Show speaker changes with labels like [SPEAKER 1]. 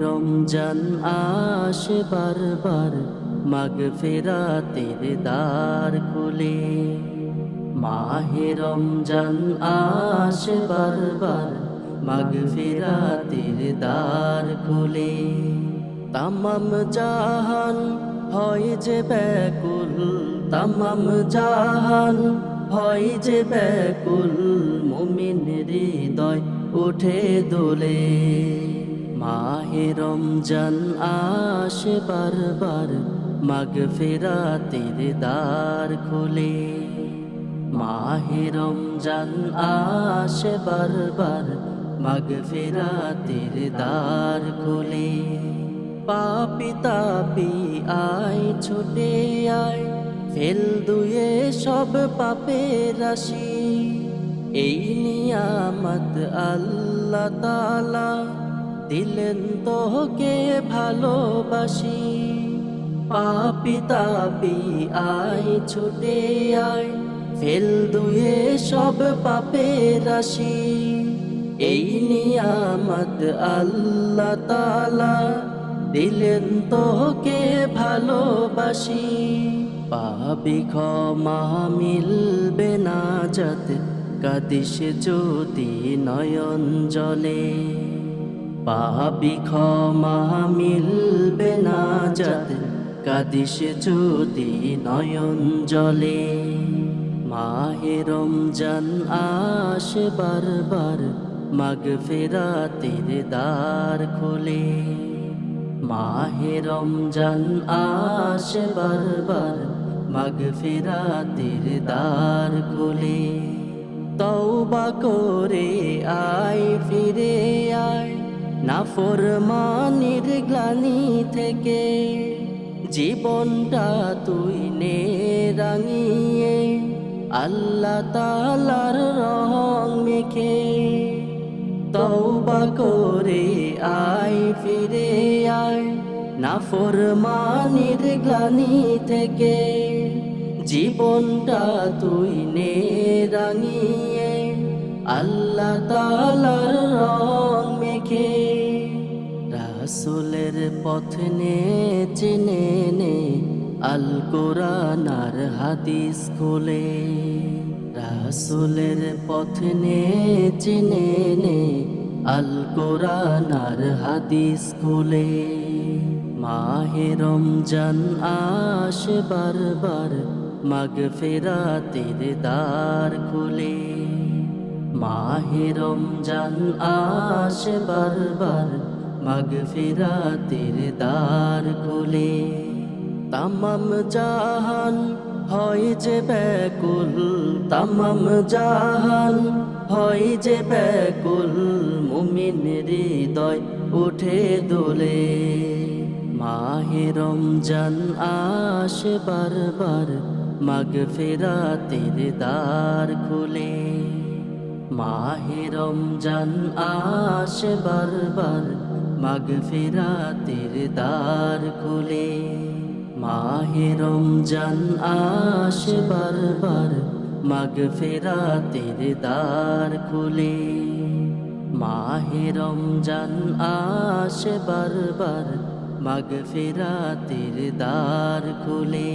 [SPEAKER 1] রমজান আসে বারবার মাগ ফেরাতের দ্বার খুলে। মাহে রমজান আসে বারবার মাগ ফেরাতের দ্বার খুলে। তামাম জাহান হয় যে ব্যাকুল, তামাম জাহান হয় যে ব্যাকুল। মুমিন হৃদয় উঠে দোলে। মাহে রমজান আসে বারবার মাগ ফেরাতের দ্বার খুলে। মাহে রমজান আসে বারবার মাগ ফেরাতের দ্বার খুলে। পাপি তাপি আয়, ছুটে আয়, ফেল দুয়ে সব পাপের রাশি এই নিয়ামত আল্লাহ তালা দিলেন তোকে ভালোবাসি। পাপি তাপি আয়, ছুটে আয়, ফেল দুয়ে সব পাপের রাশি এই নিয়ামত আল্লাহ তালা দিলেন তোকে ভালোবাসি। পাবি ক্ষমা মিলবে না, যাত কাদিস যদি নয়ন জলে। পাবি ক্ষমা মিলবে না যাত। কাদিস যদি নয়ন জলে। মাহে রমজান আসে বারবার মাগ ফেরাতের দ্বার খোলে। মাহে রমজান আসে বারবার মাগ ফেরাতের দ্বার খোলে। তওবা করে আয় না ফরমানির গ্লানি থেকে জীবনটা তুই নে রাঙিয়ে, আল্লাহ তালার রং মেখে তওবা করে আয়, ফিরে আয়। না ফরমানির গ্লানি থেকে জীবনটা তুই নে রাঙিয়ে, আল্লাহ তালার রাসুলের পথ নে চিনে নে আল কোরআন আর হাদিস খোলে। রাসুলের পথ নে চিনে নে আল কোরআন আর হাদিস খোলে। মাহে রমজান আসে বারবার মাগ ফেরাতের দ্বার খুলে। মাহে রমজান আসে বারবার মাগ ফেরাতের দ্বার খুলে। তামাম জাহান হয় যে ব্যাকুল, তামাম জাহান হয় যে ব্যাকুল। মুমিন হৃদয় উঠে দোলে। মাহে রমজান আসে বারবার মাগ ফেরাতের দ্বার খুলে। মাহে রমজান আসে বারবার মাগ ফেরাতের দ্বার খুলে, মাহে রমজান আসে বারবার। মাগ ফেরাতের দ্বার খুলে, মাহে রমজান আসে বারবার। মাগ ফেরাতের দ্বার খুলে।